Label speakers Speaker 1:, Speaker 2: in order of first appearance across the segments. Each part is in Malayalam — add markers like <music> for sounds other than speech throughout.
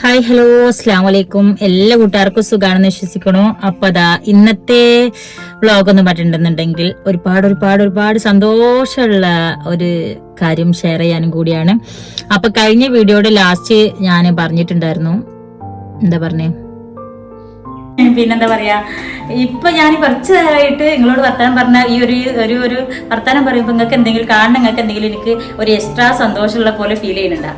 Speaker 1: ഹായ് ഹലോ അസ്സാം വലൈക്കും എല്ലാ കൂട്ടുകാർക്കും സുഖാണെന്ന് വിശ്വസിക്കണു. അപ്പൊ അതാ ഇന്നത്തെ വ്ളോഗ് ഒന്ന് പറഞ്ഞിട്ടുണ്ടെന്നുണ്ടെങ്കിൽ ഒരുപാട് ഒരുപാട് ഒരുപാട് സന്തോഷമുള്ള ഒരു കാര്യം ഷെയർ ചെയ്യാനും കൂടിയാണ്. അപ്പൊ കഴിഞ്ഞ വീഡിയോയുടെ ലാസ്റ്റ് ഞാൻ പറഞ്ഞിട്ടുണ്ടായിരുന്നു. എന്താ പറഞ്ഞേ? <laughs> പിന്നെന്താ പറയാ ഇപ്പൊ ഞാൻ കുറച്ച് നേരമായിട്ട് നിങ്ങളോട് വർത്താനം പറഞ്ഞ ഈ ഒരു ഒരു ഒരു വർത്താനം പറയുമ്പോൾ നിങ്ങൾക്ക് എന്തെങ്കിലും കാണണം നിങ്ങൾക്ക് എന്തെങ്കിലും എനിക്ക് ഒരു എക്സ്ട്രാ സന്തോഷമുള്ള പോലെ ഫീൽ ചെയ്യുന്നുണ്ടാ?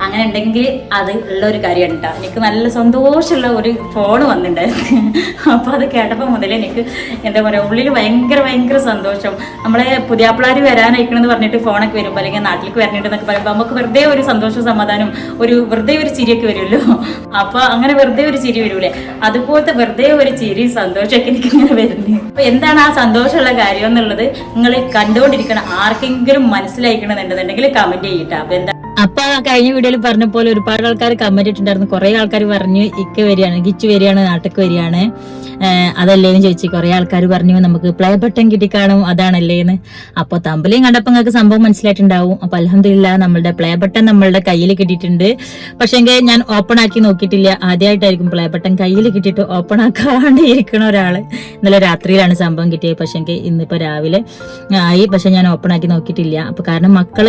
Speaker 1: അങ്ങനെ ഉണ്ടെങ്കിൽ അത് ഉള്ള ഒരു കാര്യമാണ് കേട്ടോ എനിക്ക് നല്ല സന്തോഷമുള്ള ഒരു ഫോൺ വന്നിട്ടുണ്ടായിരുന്നു <laughs> അപ്പോൾ അത് കേട്ടപ്പോൾ മുതലേ എനിക്ക് എന്താ പറയാ ഉള്ളിൽ ഭയങ്കര ഭയങ്കര സന്തോഷം. നമ്മളെ പുതിയാപ്പിളാർ വരാനയക്കണമെന്ന് പറഞ്ഞിട്ട് ഫോണൊക്കെ വരുമ്പോൾ അല്ലെങ്കിൽ നാട്ടിലേക്ക് വരണിട്ടെന്നൊക്കെ പറയുമ്പോൾ നമുക്ക് വെറുതെ ഒരു സന്തോഷവും സമാധാനം ഒരു വെറുതെ ഒരു ചിരിയൊക്കെ വരുമല്ലോ. <laughs> അപ്പോൾ അങ്ങനെ വെറുതെ ഒരു ചിരി വരൂലേ. അതുപോലത്തെ വെറുതെ ഒരു ചിരി സന്തോഷമൊക്കെ എനിക്ക് ഇങ്ങനെ വരുന്നത് അപ്പൊ എന്താണ് ആ സന്തോഷമുള്ള കാര്യം എന്നുള്ളത് നിങ്ങൾ കണ്ടുകൊണ്ടിരിക്കണം ആർക്കെങ്കിലും മനസ്സിലായിക്കണമെന്നുണ്ടെന്നുണ്ടെങ്കിൽ കമന്റ് ചെയ്യട്ടെ. അപ്പൊ എന്താ അപ്പൊ കഴിഞ്ഞ വീഡിയോയിൽ പറഞ്ഞ പോലെ ഒരുപാട് ആൾക്കാർ കമന്റ് ഇട്ടിട്ടുണ്ടായിരുന്നു. കുറെ ആൾക്കാർ പറഞ്ഞു ഇക്ക വരികയാണ് ഗിച്ച് വരികയാണ് നാട്ടിക്ക് വരികയാണ്. അതല്ലേന്ന് ചോദിച്ചു കുറെ ആൾക്കാർ പറഞ്ഞു നമുക്ക് പ്ലേ ബട്ടൺ കിട്ടിക്കാണും അതാണല്ലേന്ന്. അപ്പൊ തമ്പലയും കണ്ടപ്പോ നിങ്ങൾക്ക് സംഭവം മനസ്സിലായിട്ടുണ്ടാവും. അപ്പൊ അലഹമില്ല നമ്മളുടെ പ്ലേ ബട്ടൺ നമ്മളുടെ കയ്യിൽ കിട്ടിയിട്ടുണ്ട്. പക്ഷേ ഞാൻ ഓപ്പൺ ആക്കി നോക്കിയിട്ടില്ല. ആദ്യമായിട്ടായിരിക്കും പ്ലേ ബട്ടൺ കയ്യിൽ കിട്ടിയിട്ട് ഓപ്പൺ ആക്കാണ്ട് ഇരിക്കണ ഒരാൾ. ഇന്നലെ രാത്രിയിലാണ് സംഭവം കിട്ടിയത്. പക്ഷേ ഇന്നിപ്പോ രാവിലെ ആയി പക്ഷെ ഞാൻ ഓപ്പൺ ആക്കി നോക്കിയിട്ടില്ല. അപ്പൊ കാരണം മക്കൾ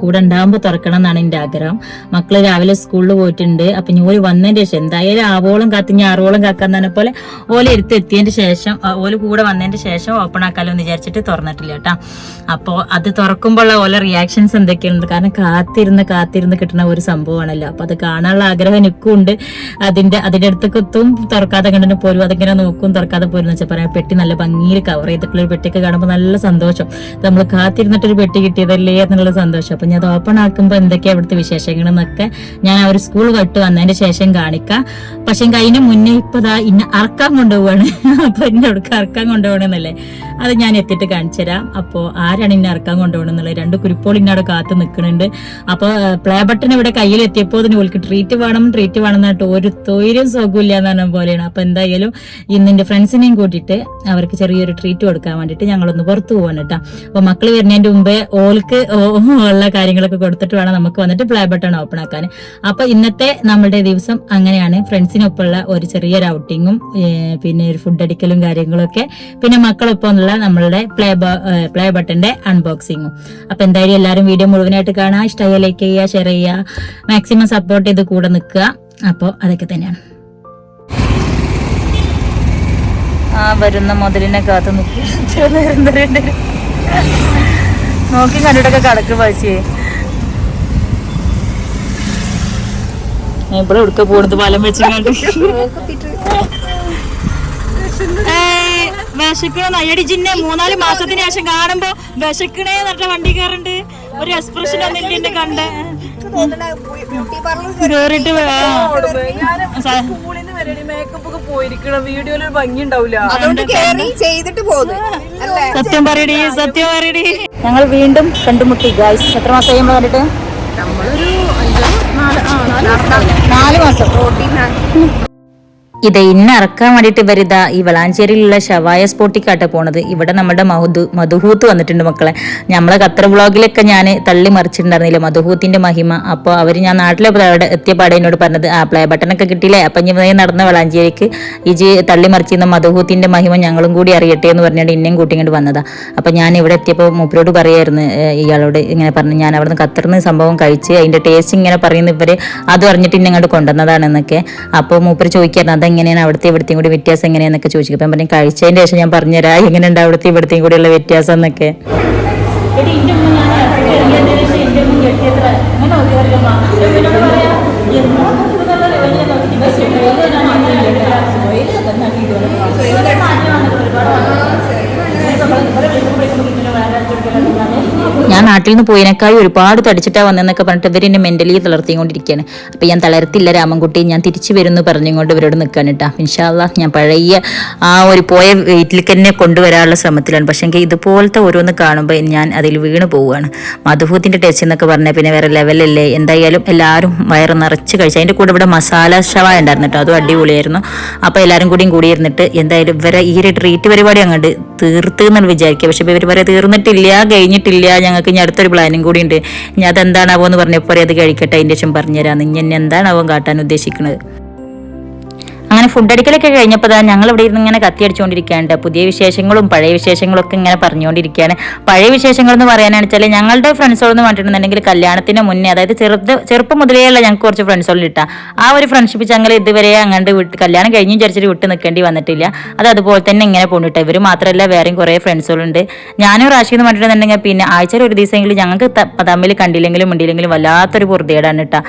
Speaker 1: കൂടെ ഉണ്ടാകുമ്പോൾ തുറക്കണം എന്നാണ് എന്റെ ആഗ്രഹം. മക്കൾ രാവിലെ സ്കൂളിൽ പോയിട്ടുണ്ട്. അപ്പൊ ഞാൻ വന്നതിന് ശേഷം എന്തായാലും ആവോളം കാത്തി കാക്കാൻ തന്നെ പോലെ ഓല എടുത്ത് എത്തിയതിന്റെ ശേഷം ഓല കൂടെ വന്നതിന്റെ ശേഷം ഓപ്പൺ ആക്കാലോ എന്ന് വിചാരിച്ചിട്ട് തുറന്നിട്ടില്ല കേട്ടോ. അപ്പോ അത് തുറക്കുമ്പോഴുള്ള ഓല റിയാക്ഷൻസ് എന്തൊക്കെയുണ്ട്? കാരണം കാത്തിരുന്ന് കാത്തിരുന്ന് കിട്ടുന്ന ഒരു സംഭവമാണല്ലോ. അപ്പൊ അത് കാണാനുള്ള ആഗ്രഹം എനിക്കും ഉണ്ട് അതിന്റെ അതിന്റെ അടുത്തൊക്കെ തുറക്കാതെ കണ്ടിട്ട് പോരും. അതിങ്ങനെ നോക്കും തുറക്കാതെ പോരും എന്ന് വെച്ചാൽ പറയാം. പെട്ടി നല്ല ഭംഗിയിൽ കവർ ചെയ്തിട്ടുള്ള ഒരു പെട്ടിയൊക്കെ കാണുമ്പോൾ നല്ല സന്തോഷം. നമ്മൾ കാത്തിരുന്നിട്ടൊരു പെട്ടി കിട്ടിയതല്ലേ എന്നുള്ള സന്തോഷം. അപ്പൊ ഞാൻ അത് ഓപ്പൺ ആക്കുമ്പോൾ എന്തൊക്കെയാണ് അവിടുത്തെ വിശേഷങ്ങൾ എന്നൊക്കെ ഞാൻ ആ ഒരു സ്കൂൾ കട്ട് വന്നതിന്റെ ശേഷം കാണിക്കാം. പക്ഷെ അതിന് മുന്നേ ഇപ്പൊ ഇന്ന അറക്കാൻ കൊണ്ടുപോവാണ്. അപ്പൊ എന്നെ അവിടേക്ക് അറക്കാൻ കൊണ്ടുപോകണമെന്നല്ലേ? അത് ഞാൻ എത്തിയിട്ട് കാണിച്ചു തരാം. അപ്പോ ആരാണ് ഇന്നെ അറക്കാൻ കൊണ്ടുപോകണമെന്നുള്ളത്? രണ്ട് കുരിപ്പോൾ ഇന്നെ അവിടെ കാത്തു നിൽക്കുന്നുണ്ട്. അപ്പൊ പ്ലേ ബട്ടൺ ഇവിടെ കയ്യിൽ എത്തിയപ്പോൾ അതിന് ഓൾക്ക് ട്രീറ്റ് വേണം ട്രീറ്റ് വേണം എന്നിട്ട് ഒരു തൊയിലും സുഖമില്ല എന്ന് പറഞ്ഞ പോലെയാണ്. അപ്പൊ എന്തായാലും ഇന്ന് എന്റെ ഫ്രണ്ട്സിനെയും കൂട്ടിയിട്ട് അവർക്ക് ചെറിയൊരു ട്രീറ്റ് കൊടുക്കാൻ വേണ്ടിയിട്ട് ഞങ്ങളൊന്ന് പുറത്തു പോകാൻ കേട്ടോ. അപ്പൊ മക്കൾ വരുന്നതിന്റെ മുമ്പേ ഓൾക്ക് ഉള്ള കാര്യങ്ങളൊക്കെ കൊടുത്തിട്ട് വേണം നമുക്ക് വന്നിട്ട് പ്ലേ ബട്ടൺ ഓപ്പൺ ആക്കാൻ. അപ്പൊ ഇന്നത്തെ നമ്മുടെ ദിവസം അങ്ങനെയാണ്. ഫ്രണ്ട്സിനൊപ്പമുള്ള ഒരു ചെറിയൊരു ഔട്ടിങ്ങും പിന്നെ ഒരു ഫുഡ് അടിക്കലും കാര്യങ്ങളും ഒക്കെ പിന്നെ മക്കളൊപ്പമുള്ള നമ്മളുടെ പ്ലേ പ്ലേ ബട്ടന്റെ അൺബോക്സിങ്ങും അപ്പൊ എന്തായാലും എല്ലാവരും വീഡിയോ മുഴുവനായിട്ട് കാണാം. ഇഷ്ടമായ ലൈക്ക് ചെയ്യുക ഷെയർ ചെയ്യുക. മാക്സിമം സപ്പോർട്ട് ചെയ്ത് കൂടെ നിൽക്കുക. അപ്പോൾ അതൊക്കെ തന്നെയാണ്. ആ വരുന്ന മുതലിനെ കാത്തു നിൽക്കും നോക്കി കണ്ടിട്ടൊക്കെ കടക്ക് പശിയേ ഇവിടെ ഉടുക്ക പോണത്? പാലം വെച്ചിങ്ങാണ്ട്. <laughs> വിശക്കണ? അയ്യടി ജിന്നെ മൂന്നാൽ മാസത്തിന് ശേഷം കാണുമ്പോ വിശക്കണേ എന്നിട്ട് വണ്ടി കയറുണ്ട്. ഒരു എക്സ്പ്രഷൻ ഒന്നും എന്നെ കണ്ട്. കേറിട്ട് സത്യം പറയടി സത്യം പറയടി. ഞങ്ങൾ വീണ്ടും കണ്ടുമുട്ടി ഗായ്സ് എത്ര മാസം കഴിയുമ്പോ കണ്ടിട്ട്?
Speaker 2: നാല്
Speaker 1: മാസം. ഇത് ഇന്ന ഇറക്കാൻ വേണ്ടിയിട്ട് ഇവരിതാ ഈ വളാഞ്ചേരിയിലുള്ള ഷവായ സ്പോട്ടിക്കാട്ടെ പോണത്. ഇവിടെ നമ്മുടെ മധു മധുഹൂത്ത് വന്നിട്ടുണ്ട് മക്കളെ. നമ്മളെ ഖത്തർ വ്ളോഗിലൊക്കെ ഞാൻ തള്ളി മറിച്ചിട്ടുണ്ടായിരുന്നില്ല മധുഹൂത്തിന്റെ മഹിമ? അപ്പോൾ അവർ ഞാൻ നാട്ടിലെ അവിടെ എത്തിയ പാടെ എന്നോട് പറഞ്ഞത് ആ പ്ലേ ബട്ടണൊക്കെ കിട്ടിയില്ലേ? അപ്പം ഇനി നടന്ന വളാഞ്ചേരിക്ക് ഇജി തള്ളി മറിച്ചിരുന്ന മധുഹൂത്തിന്റെ മഹിമ ഞങ്ങളും കൂടി അറിയട്ടെ എന്ന് പറഞ്ഞിട്ട് ഇന്നേം കൂട്ടി വന്നതാ. അപ്പം ഞാൻ ഇവിടെ എത്തിയപ്പോൾ മൂപ്പരോട് പറയായിരുന്നു ഇയാളോട് ഇങ്ങനെ പറഞ്ഞു ഞാൻ അവിടുന്ന് ഖത്തറിന് സംഭവം കഴിച്ച് അതിന്റെ ടേസ്റ്റ് ഇങ്ങനെ പറയുന്ന ഇവർ അത് അറിഞ്ഞിട്ട് ഇന്നെ അങ്ങോട്ട് കൊണ്ടുവന്നതാണെന്നൊക്കെ. അപ്പോൾ മൂപ്പര് ചോദിക്കായിരുന്നു അതെങ്ങനെയാണ് അവിടുത്തെ ഇവിടുത്തെയും കൂടി വ്യത്യാസം എങ്ങനെയാന്നൊക്കെ ചോദിച്ചു അപ്പം പറഞ്ഞു കഴിച്ചതിന് ശേഷം ഞാൻ പറഞ്ഞുതരാം എങ്ങനെയുണ്ട് അവിടുത്തെ ഇവിടുത്തെയും കൂടിയുള്ള വ്യത്യാസം എന്നൊക്കെ. ഞാൻ നാട്ടിൽ നിന്ന് പോയതിനേക്കായി ഒരുപാട് തടിച്ചിട്ടാ വന്നെന്നൊക്കെ പറഞ്ഞിട്ട് ഇവർ എന്നെ മെന്റലി തളർത്തിക്കൊണ്ടിരിക്കുകയാണ്. അപ്പം ഞാൻ തളർത്തില്ല രാമൻകുട്ടി ഞാൻ തിരിച്ചു വരുന്നു പറഞ്ഞുകൊണ്ട് ഇവരോട് നിൽക്കാൻ കേട്ടാ. ഇൻഷാല്ല ഞാൻ പഴയ ആ ഒരു പോയ വീട്ടിൽ തന്നെ കൊണ്ടുവരാനുള്ള ശ്രമത്തിലാണ്. പക്ഷെ എനിക്ക് ഇതുപോലത്തെ ഓരോന്ന് കാണുമ്പോൾ ഞാൻ അതിൽ വീണ് പോവുകയാണ്. മധുഭൂത്തിന്റെ ടേസ്റ്റ് എന്നൊക്കെ പറഞ്ഞാൽ പിന്നെ വേറെ ലെവലല്ലേ എന്തായാലും എല്ലാവരും വയറ് നിറച്ച് കഴിച്ചു അതിന്റെ കൂടെ ഇവിടെ മസാല ഷവായ ഉണ്ടായിരുന്നു കേട്ടോ. അതും അടിപൊളിയായിരുന്നു. അപ്പോൾ എല്ലാവരും കൂടിയും കൂടി ഇരുന്നിട്ട് എന്തായാലും ഇവരെ ഈ ഒരു ട്രീറ്റ് പരിപാടി അങ്ങോട്ട് തീർത്ത് എന്നാണ് വിചാരിക്കുക. പക്ഷെ ഇവർ വരെ തീർന്നിട്ടില്ല കഴിഞ്ഞിട്ടില്ല ഞങ്ങൾക്ക് ഇനി അടുത്തൊരു പ്ലാനും കൂടി ഉണ്ട്. ഞാൻ അതെന്താണാവോ എന്ന് പറഞ്ഞപ്പോൾ അത് കഴിക്കട്ടെ അതിന്റെ ശേഷം പറഞ്ഞുതരാം. ഇനി എന്താണാവോ കാട്ടാൻ ഉദ്ദേശിക്കുന്നത്. അങ്ങനെ ഫുഡ് അടിക്കലൊക്കെ കഴിഞ്ഞപ്പോൾ തന്നെ ഞങ്ങൾ ഇവിടെ ഇരുന്ന് ഇങ്ങനെ കത്തിയടിച്ചുകൊണ്ടിരിക്കുകയാണ് പുതിയ വിശേഷങ്ങളും പഴയ വിശേഷങ്ങളൊക്കെ ഇങ്ങനെ പറഞ്ഞുകൊണ്ടിരിക്കുകയാണ് പഴയ വിശേഷങ്ങൾ എന്ന് പറയാനാണ് വെച്ചാൽ ഞങ്ങളുടെ ഫ്രണ്ട്സുകളെന്ന് പറഞ്ഞിട്ടുണ്ടെങ്കിൽ കല്യാണത്തിന് മുന്നേ അതായത് ചെറുത് ചെറുപ്പം മുതലേ ഞങ്ങൾക്ക് കുറച്ച് ഫ്രണ്ട്സോളിൽ ഇട്ടാ ആ ഒരു ഫ്രണ്ട്ഷിപ്പ് ഞങ്ങൾ ഇതുവരെ അങ്ങോട്ട് വിട്ട് കല്യാണം കഴിഞ്ഞും വിചാരിച്ചിട്ട് വിട്ട് നിൽക്കേണ്ടി വന്നിട്ടില്ല. അത് അതുപോലെ തന്നെ ഇങ്ങനെ പോണിട്ട് ഇവർ മാത്രമല്ല വേറെയും കുറേ ഫ്രണ്ട്സുകളുണ്ട് ഞാനും റാഷി എന്ന് പറഞ്ഞിട്ടുണ്ടെങ്കിൽ പിന്നെ ആഴ്ചയിൽ ഒരു ദിവസമെങ്കിലും ഞങ്ങൾക്ക് തമ്മിൽ കണ്ടില്ലെങ്കിലും മുണ്ടില്ലെങ്കിലും വല്ലാത്തൊരു പുറത്തേടാണ് കേട്ടോ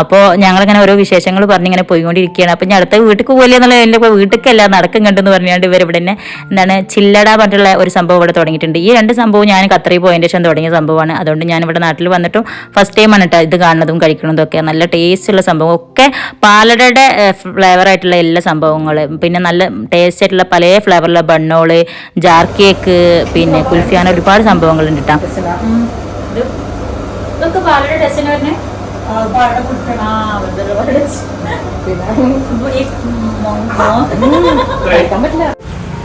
Speaker 1: അപ്പോൾ ഞങ്ങളിങ്ങനെ ഓരോ വിശേഷങ്ങൾ പറഞ്ഞിങ്ങനെ പോയിക്കൊണ്ടിരിക്കുകയാണ്. അപ്പം ഞാൻ അടുത്ത വീട്ടിൽ പോകില്ല എന്നുള്ള എന്റെ വീട്ടിലേക്കല്ല നടക്കും കണ്ടെന്ന് പറഞ്ഞുകൊണ്ട് ഇവർ ഇവിടെ തന്നെ എന്താണ് ചില്ലട പറഞ്ഞിട്ടുള്ള ഒരു സംഭവം ഇവിടെ തുടങ്ങിയിട്ടുണ്ട്. ഈ രണ്ട് സംഭവം ഞാൻ കത്രയിൽ പോയതിന്റെ ശേഷം തുടങ്ങിയ സംഭവമാണ്. അതുകൊണ്ട് ഞാൻ ഇവിടെ നാട്ടിൽ വന്നിട്ടും ഫസ്റ്റ് ടൈമാണ് കേട്ടോ ഇത് കാണുന്നതും കഴിക്കുന്നതും ഒക്കെ. നല്ല ടേസ്റ്റ് ഉള്ള സംഭവം. ഒക്കെ പാലടയുടെ ഫ്ലേവറായിട്ടുള്ള എല്ലാ സംഭവങ്ങളും. പിന്നെ നല്ല ടേസ്റ്റ് ആയിട്ടുള്ള പല ഫ്ലേവറുള്ള ബണ്ണോൾ ജാർ കേക്ക് പിന്നെ കുൽഫിയാന ഒരുപാട് സംഭവങ്ങളുണ്ട് കേട്ടോ ഇതൊക്കെ പാലട ടേസ്റ്റിന് പറഞ്ഞേ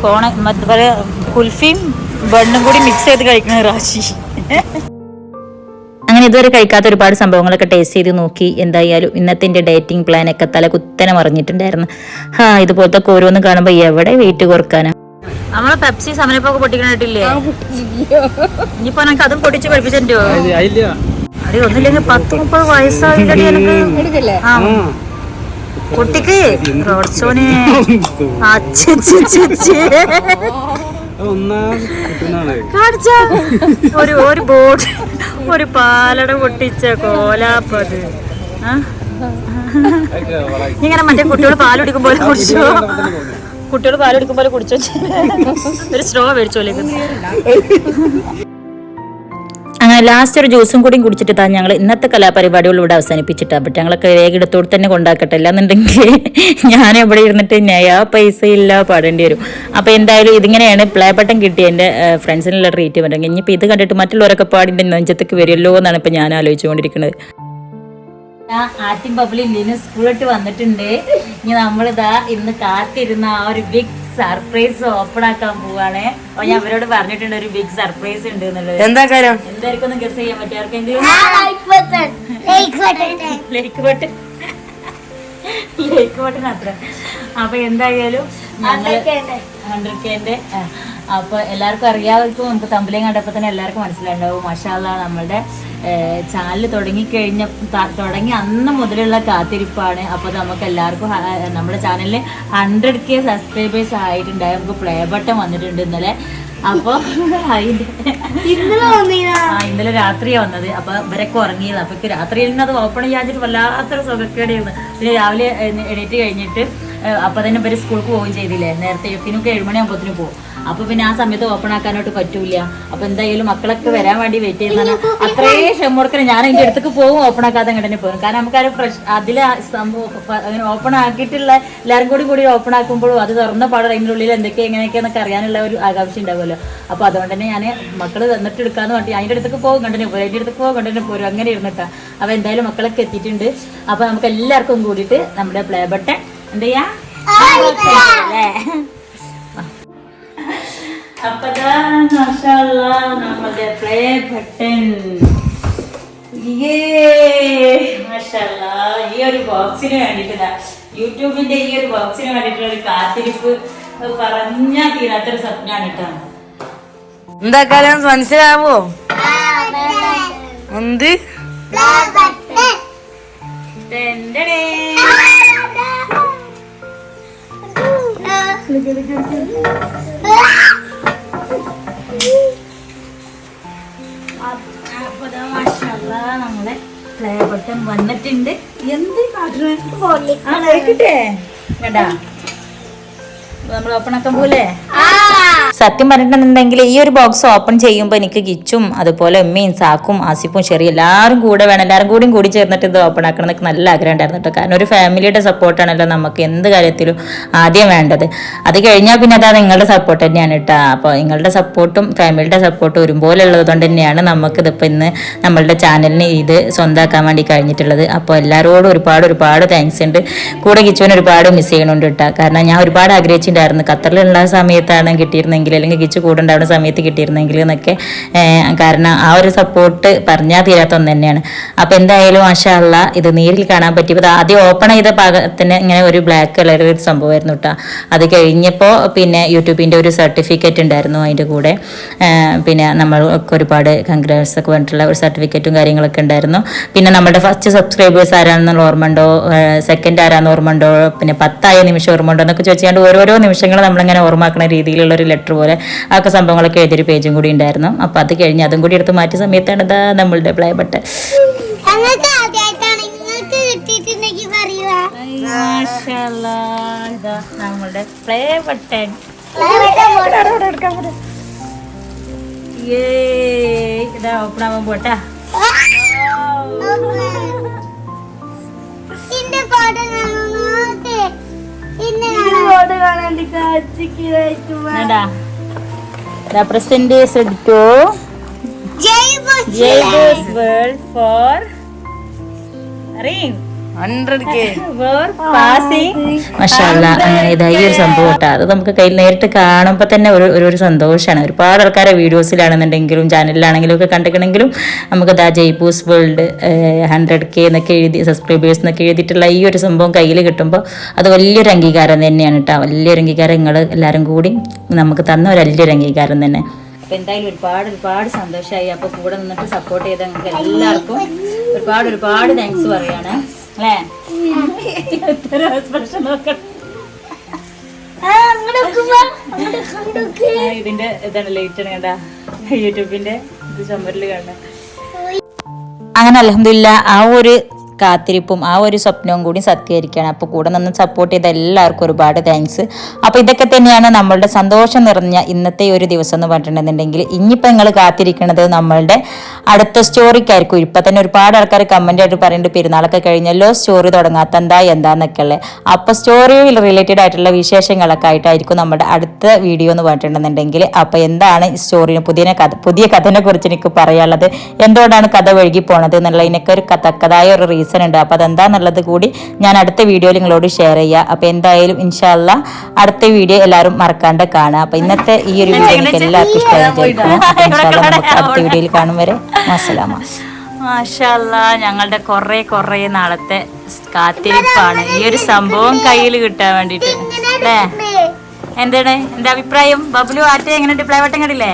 Speaker 1: കോണ മറ്റേ പറയാ കുൽഫിയും ബണ്ണും കൂടി മിക്സ് ചെയ്ത് കഴിക്കുന്ന റാശി അങ്ങനെ ഇതുവരെ കഴിക്കാത്ത ഒരുപാട് സംഭവങ്ങളൊക്കെ ടേസ്റ്റ് ചെയ്ത് നോക്കി. എന്തായാലും ഇന്നത്തെ എന്റെ ഡേറ്റിംഗ് പ്ലാൻ ഒക്കെ തല കുത്തനെ മറിഞ്ഞിട്ടുണ്ടായിരുന്നു. ഹാ ഇതുപോലത്തെ ഓരോന്ന് കാണുമ്പോൾ എവിടെ വെയിറ്റ് കുറക്കാനാ? നമ്മളെ പെപ്സി സമരപ്പൊക്കെ പൊട്ടിക്കണിട്ടില്ലേ ഇനിയിപ്പോ നമുക്ക് അതും പൊട്ടിച്ച് പഠിപ്പിച്ചോ അടി ഒന്നില്ലെങ്കിൽ പത്ത് മുപ്പത് വയസ്സായില്ലടി എനിക്ക്. ആ. കുട്ടിക്ക് അച്ഛേ കാണിച്ച. ഒരു ഒരു ബോട്ട് ഒരു പാലട പൊട്ടിച്ച കോലാപ്പത്. ഇങ്ങനെ മറ്റേ കുട്ടികൾ പാലുടിക്കുമ്പോൾ പോലെ കുടിച്ചോ. കുട്ടികൾ പാലുടിക്കുമ്പോൾ പോലെ കുടിച്ചോ. ഒരു സ്ട്രോ മേടിച്ചോലേക്ക് ലാസ്റ്റ് ഒരു ജ്യൂസും കൂടി കുടിച്ചിട്ട് താ ഞങ്ങൾ ഇന്നത്തെ കലാപരിപാടികൾ ഇവിടെ അവസാനിപ്പിച്ചിട്ട്. ബട്ട് ഞങ്ങളൊക്കെ വേഗം ഇടത്തോട് തന്നെ കൊണ്ടാക്കട്ടെ അല്ലാന്നുണ്ടെങ്കിൽ <laughs> ഞാൻ എവിടെ ഇരുന്നിട്ട് ഞാൻ പൈസ ഇല്ല പാടേണ്ടി വരും. അപ്പോൾ എന്തായാലും ഇതിങ്ങനെയാണ് പ്ലേ ബട്ടൺ കിട്ടിയ എന്റെ ഫ്രണ്ട്സിനുള്ള ട്രീറ്റ്മെന്റ് ഇനിയിപ്പോൾ ഇത് കണ്ടിട്ട് മറ്റുള്ളവരൊക്കെ പാടിന്റെ നെഞ്ചത്തേക്ക് വരുമല്ലോ എന്നാണ് ഇപ്പൊ ഞാൻ ആലോചിച്ചുകൊണ്ടിരിക്കുന്നത്. ആറ്റിൻ ബബിളില്ലേന് സ്കൂളിട്ട് വന്നിട്ടുണ്ട്. ഇനി നമ്മളിതാ ഇന്ന് കാത്തിരുന്ന ആ ഒരു ബിഗ് സർപ്രൈസ് ഓപ്പൺ ആക്കാൻ പോവാണ്. അപ്പൊ ഞാൻ അവരോട് പറഞ്ഞിട്ടുണ്ട് ഒരു ബിഗ് സർപ്രൈസ് ഉണ്ട് എന്നുള്ളത്.
Speaker 3: എന്താ കാര്യം?
Speaker 1: എന്തായിരിക്കും ഒന്ന് ഗസ് ചെയ്യാൻ പറ്റും ആർക്കെങ്കിലും? ലേക്ക് ബട്ടൺ ലേക്ക് ബട്ടൺ അത്ര അപ്പൊ എന്തായാലും ഹൺഡ്രഡ് കെന്റെ അപ്പൊ എല്ലാവർക്കും അറിയാവർക്കും നമുക്ക് തമ്പിലേം കണ്ടപ്പോൾ തന്നെ എല്ലാവർക്കും മനസ്സിലുണ്ടാവും മഷാല നമ്മളുടെ ചാനൽ തുടങ്ങി കഴിഞ്ഞ തുടങ്ങി അന്ന് മുതലുള്ള കാത്തിരിപ്പാണ്. അപ്പോൾ നമുക്ക് എല്ലാവർക്കും നമ്മുടെ ചാനലിൽ ഹൺഡ്രഡ് കെ സബ്സ്ക്രൈബേഴ്സ് ആയിട്ടുണ്ടായി നമുക്ക് പ്ലേ ബട്ടൺ വന്നിട്ടുണ്ട് ഇന്നലെ. അപ്പോൾ ഇന്നലെ രാത്രിയാണ് വന്നത്. അപ്പൊ ഇവരൊക്കെ ഉറങ്ങിയത്. അപ്പൊ രാത്രിയിൽ നിന്ന് അത് ഓപ്പൺ ചെയ്യാതിട്ട് വല്ലാത്തൊരു സുഖക്കേടായിരുന്നു. പിന്നെ രാവിലെ എണീറ്റ് കഴിഞ്ഞിട്ട് അപ്പോൾ അപ്പൊ തന്നെ ഇവർ സ്കൂൾക്ക് പോവുകയും ചെയ്തില്ലേ? നേരത്തെ എത്തിനൊക്കെ ഏഴുമണിയാകുമ്പോഴത്തേനും പോകും അപ്പൊ പിന്നെ ആ സമയത്ത് ഓപ്പൺ ആക്കാനായിട്ട് പറ്റൂല. അപ്പൊ എന്തായാലും മക്കളൊക്കെ വരാൻ വേണ്ടി വെയിറ്റ് ചെയ്യുന്നതാണ് അത്രയും ക്ഷമോടുക്കണം ഞാൻ എന്റെ അടുത്തേക്ക് പോകും ഓപ്പൺ ആക്കാതെ അങ്ങനെ തന്നെ പോകും. കാരണം നമുക്ക് ആ ഫ്രഷ് അതിൽ സംഭവം അങ്ങനെ ഓപ്പൺ ആക്കിയിട്ടുള്ള എല്ലാവരും കൂടി കൂടി ഓപ്പൺ ആക്കുമ്പോഴും അത് തുറന്ന പാടെ അതിന്റെ ഉള്ളിൽ എന്തൊക്കെ എങ്ങനെയൊക്കെയെന്നൊക്കെ അറിയാനുള്ള ഒരു ആകാംക്ഷ ഉണ്ടാവുമല്ലോ. അപ്പൊ അതുകൊണ്ട് തന്നെ ഞാൻ മക്കൾ തന്നിട്ട് എടുക്കാന്ന് പറഞ്ഞിട്ട് അതിന്റെ അടുത്തേക്ക് പോകും കണ്ടിന് പോകും അതിന്റെ അടുത്തേക്ക് പോകും കണ്ടിന് പോരും. അങ്ങനെ ഇരുന്നിട്ടാ. അപ്പൊ എന്തായാലും മക്കളൊക്കെ എത്തിയിട്ടുണ്ട്. അപ്പൊ നമുക്ക് എല്ലാവർക്കും കൂടിയിട്ട് നമ്മുടെ പ്ലേ ബട്ടൺ എന്ത് ചെയ്യാ അല്ലേ? മാഷാല്ലാ നമ്മുടെ പ്ലേ ബട്ടൺ ഈ ഒരു ബോക്സിന് വേണ്ടിട്ട് യൂട്യൂബിന്റെ ഈ ഒരു ബോക്സിന് വേണ്ടിയിട്ടുള്ള ഒരു കാത്തിരിപ്പ് പറഞ്ഞാൽ പറഞ്ഞാ തീരാത്തൊരു സ്വപ്നമാണ് കേട്ടോ
Speaker 3: എന്താ കാര്യം മനസ്സിലാവോ എന്ത്
Speaker 1: ടെൻഡടേ. നമ്മളെ പ്ലേ ബട്ടൺ വന്നിട്ടുണ്ട്. എന്ത് കാട്ടുന്നത് ആ കേട്ടേ കേട്ടാ നമ്മൾ ഓപ്പൺ ആക്കാൻ പോലെ സത്യം പറഞ്ഞിട്ടുണ്ടെങ്കിൽ ഈ ഒരു ബോക്സ് ഓപ്പൺ ചെയ്യുമ്പോൾ എനിക്ക് കിച്ചും അതുപോലെ ഉമ്മയും സാക്കും ആസിഫും ചെറിയ എല്ലാവരും കൂടെ വേണം. എല്ലാവരും കൂടിയും കൂടി ചേർന്നിട്ട് ഇത് ഓപ്പൺ ആക്കണം എന്നൊക്കെ നല്ല ആഗ്രഹം ഉണ്ടായിരുന്നു കേട്ടോ. കാരണം ഒരു ഫാമിലിയുടെ സപ്പോർട്ടാണല്ലോ നമുക്ക് എന്ത് കാര്യത്തിലും ആദ്യം വേണ്ടത്. അത് കഴിഞ്ഞാൽ പിന്നെ അതാ നിങ്ങളുടെ സപ്പോർട്ട് തന്നെയാണ് കേട്ടോ. അപ്പോൾ നിങ്ങളുടെ സപ്പോർട്ടും ഫാമിലിയുടെ സപ്പോർട്ടും ഒരുപോലെ ഉള്ളതുകൊണ്ട് തന്നെയാണ് നമുക്ക് ഇതിപ്പോൾ ഇന്ന് നമ്മളുടെ ചാനലിന് ഇത് സ്വന്തമാക്കാൻ വേണ്ടി കഴിഞ്ഞിട്ടുള്ളത്. അപ്പോൾ എല്ലാവരോടും ഒരുപാട് ഒരുപാട് താങ്ക്സ് ഉണ്ട്. കൂടെ കിച്ചുവിന് ഒരുപാട് മിസ് ചെയ്യണുണ്ട് കേട്ടോ. കാരണം ഞാൻ ഒരുപാട് ആഗ്രഹിച്ചിട്ടുണ്ടായിരുന്നു. ഖത്തറിലുള്ള സമയത്താണ് കിട്ടിയ കിട്ടിയിരുന്നെങ്കിൽ അല്ലെങ്കിൽ കിച്ചു കൂടെ ഉണ്ടാവുന്ന സമയത്ത് കിട്ടിയിരുന്നെങ്കിൽ എന്നൊക്കെ കാരണം ആ ഒരു സപ്പോർട്ട് പറഞ്ഞാൽ തീരാത്ത ഒന്ന് തന്നെയാണ്. അപ്പോൾ എന്തായാലും മാഷാള്ള ഇത് നേരിൽ കാണാൻ പറ്റിയപ്പോൾ ഇത് ആദ്യം ഓപ്പൺ ചെയ്ത ഭാഗത്തിന് ഇങ്ങനെ ഒരു ബ്ലാക്ക് കളർ ഒരു സംഭവമായിരുന്നു കേട്ടോ അത് കഴിഞ്ഞപ്പോൾ പിന്നെ യൂട്യൂബിന്റെ ഒരു സർട്ടിഫിക്കറ്റ് ഉണ്ടായിരുന്നു അതിന്റെ കൂടെ. പിന്നെ നമ്മൾക്ക് ഒരുപാട് കൺഗ്രാറ്റ്സ് ഒക്കെ പറഞ്ഞിട്ടുള്ള ഒരു സർട്ടിഫിക്കറ്റും കാര്യങ്ങളൊക്കെ ഉണ്ടായിരുന്നു. പിന്നെ നമ്മുടെ ഫസ്റ്റ് സബ്സ്ക്രൈബേഴ്സ് ആരാണെന്നുള്ള ഓർമ്മ ഉണ്ടോ സെക്കൻഡ് ആരാന്ന് ഓർമ്മ ഉണ്ടോ പിന്നെ പത്തായ നിമിഷം ഓർമ്മ ഉണ്ടോ എന്നൊക്കെ ചോദിച്ചുകൊണ്ട് ഓരോരോ നിമിഷങ്ങൾ നമ്മളിങ്ങനെ ഓർമ്മാക്കുന്ന രീതിയിലുള്ള ഒരു ലെറ്റർ പോലെ ഒക്കെ സംഭവങ്ങളൊക്കെ എഴുതിയൊരു പേജും കൂടി ഉണ്ടായിരുന്നു. അപ്പോൾ അത് കഴിഞ്ഞ് അതും കൂടി എടുത്ത് മാറ്റിയ സമയത്താണ് ഇതാ നമ്മളുടെ പ്ലേ ബട്ടൺ നമ്മളുടെ പ്ലേ ബട്ടൺ ഇതാ ഓപ്പൺ ആവാൻ പോട്ടാ.
Speaker 4: ഇന്റെ കോട കാണുന്നോട്ടെ ഇന്നെ
Speaker 1: പ്രസന്റ് ടു
Speaker 4: ജയ് ബോസ്
Speaker 1: മഷാല്ല ഇതാ ഈ ഒരു സംഭവം കേട്ടോ. അത് നമുക്ക് കയ്യിൽ നേരിട്ട് കാണുമ്പോൾ തന്നെ ഒരു ഒരു ഒരു സന്തോഷമാണ് ഒരുപാട് ആൾക്കാരെ വീഡിയോസിലാണെന്നുണ്ടെങ്കിലും ചാനലിലാണെങ്കിലും ഒക്കെ കണ്ടിട്ടുണ്ടെങ്കിലും നമുക്ക് ദാ ജയ്പൂസ് വേൾഡ് ഹൺഡ്രഡ് കെ എന്നൊക്കെ എഴുതി സബ്സ്ക്രൈബേഴ്സ് എന്നൊക്കെ എഴുതിയിട്ടുള്ള ഈ ഒരു സംഭവം കയ്യിൽ കിട്ടുമ്പോൾ അത് വലിയൊരു അംഗീകാരം തന്നെയാണ് കേട്ടോ. വലിയൊരു അംഗീകാരം നിങ്ങൾ എല്ലാവരും കൂടി നമുക്ക് തന്ന ഒരു വലിയൊരു അംഗീകാരം തന്നെ. അപ്പോൾ എന്തായാലും ഒരുപാട് ഒരുപാട് സന്തോഷമായി അപ്പോൾ കൂടെ നിന്നിട്ട് സപ്പോർട്ട് ചെയ്ത നിങ്ങൾക്ക് എല്ലാവർക്കും ഒരുപാട് ഒരുപാട് താങ്ക്സ് പറയാണ്. അല്ലേ? ഇതിന്റെ ഇതാണ് ലേറ്റ് കണ്ട യൂട്യൂബിന്റെ ഇത് ചുമരിൽ കാണുന്നത് അങ്ങനെ അലഹമില്ല ആ ഒരു കാത്തിരിപ്പും ആ ഒരു സ്വപ്നവും കൂടി സത്കരിക്കുകയാണ്. അപ്പോൾ കൂടെ നിന്ന് സപ്പോർട്ട് ചെയ്ത എല്ലാവർക്കും ഒരുപാട് താങ്ക്സ് അപ്പോൾ ഇതൊക്കെ തന്നെയാണ് നമ്മളുടെ സന്തോഷം നിറഞ്ഞ ഇന്നത്തെ ഒരു ദിവസം എന്ന് പറഞ്ഞിട്ടുണ്ടെന്നുണ്ടെങ്കിൽ ഇനിയിപ്പോൾ നിങ്ങൾ കാത്തിരിക്കുന്നത് നമ്മളുടെ അടുത്ത സ്റ്റോറിക്കായിരിക്കും ഇപ്പം തന്നെ ഒരുപാട് ആൾക്കാർ കമന്റ് ആയിട്ട് പറയുന്നുണ്ട് പെരുന്നാളൊക്കെ കഴിഞ്ഞല്ലോ സ്റ്റോറി തുടങ്ങാത്ത എന്താ എന്താന്നൊക്കെ ഉള്ളത് അപ്പോൾ സ്റ്റോറിയിൽ റിലേറ്റഡ് ആയിട്ടുള്ള വിശേഷങ്ങളൊക്കെ ആയിട്ടായിരിക്കും നമ്മുടെ അടുത്ത വീഡിയോ എന്ന് പറഞ്ഞിട്ടുണ്ടെന്നുണ്ടെങ്കിൽ അപ്പോൾ എന്താണ് സ്റ്റോറിന് പുതിയ കഥ പുതിയ കഥനെ കുറിച്ച് എനിക്ക് പറയാനുള്ളത്? എന്തുകൊണ്ടാണ് കഥ വഴുകി പോണത്? എന്നുള്ളതിനൊക്കെ ഒരു തക്കതായ ഒരു റീസൺ ഉണ്ട്. അപ്പോൾ അതെന്താന്നുള്ളത് കൂടി ഞാൻ അടുത്ത വീഡിയോയിൽ നിങ്ങളോട് ഷെയർ ചെയ്യുക അപ്പോൾ എന്തായാലും ഇൻഷാല്ല അടുത്ത വീഡിയോ എല്ലാവരും മറക്കാണ്ട് കാണുക. അപ്പോൾ ഇന്നത്തെ ഈ ഒരു വീഡിയോ എനിക്ക് എല്ലാവർക്കും ഇഷ്ടമായി വിചാരിക്കുന്നു. ഇൻഷാല്ല നമുക്ക് അടുത്ത വീഡിയോയിൽ കാണും വരെ. അസ്സലാമ മാഷല്ല ഞങ്ങളുടെ കുറേ കുറേ നാളത്തെ കാത്തിരിപ്പാണ്. ഈ ഒരു സംഭവം കയ്യിൽ കിട്ടാൻ വേണ്ടിട്ട്. അല്ലേ? എന്താണ്? എന്റെ അഭിപ്രായം? ബബ്ലു ആറ്റ എങ്ങനെ പ്ലേ വട്ടം കണ്ടില്ലേ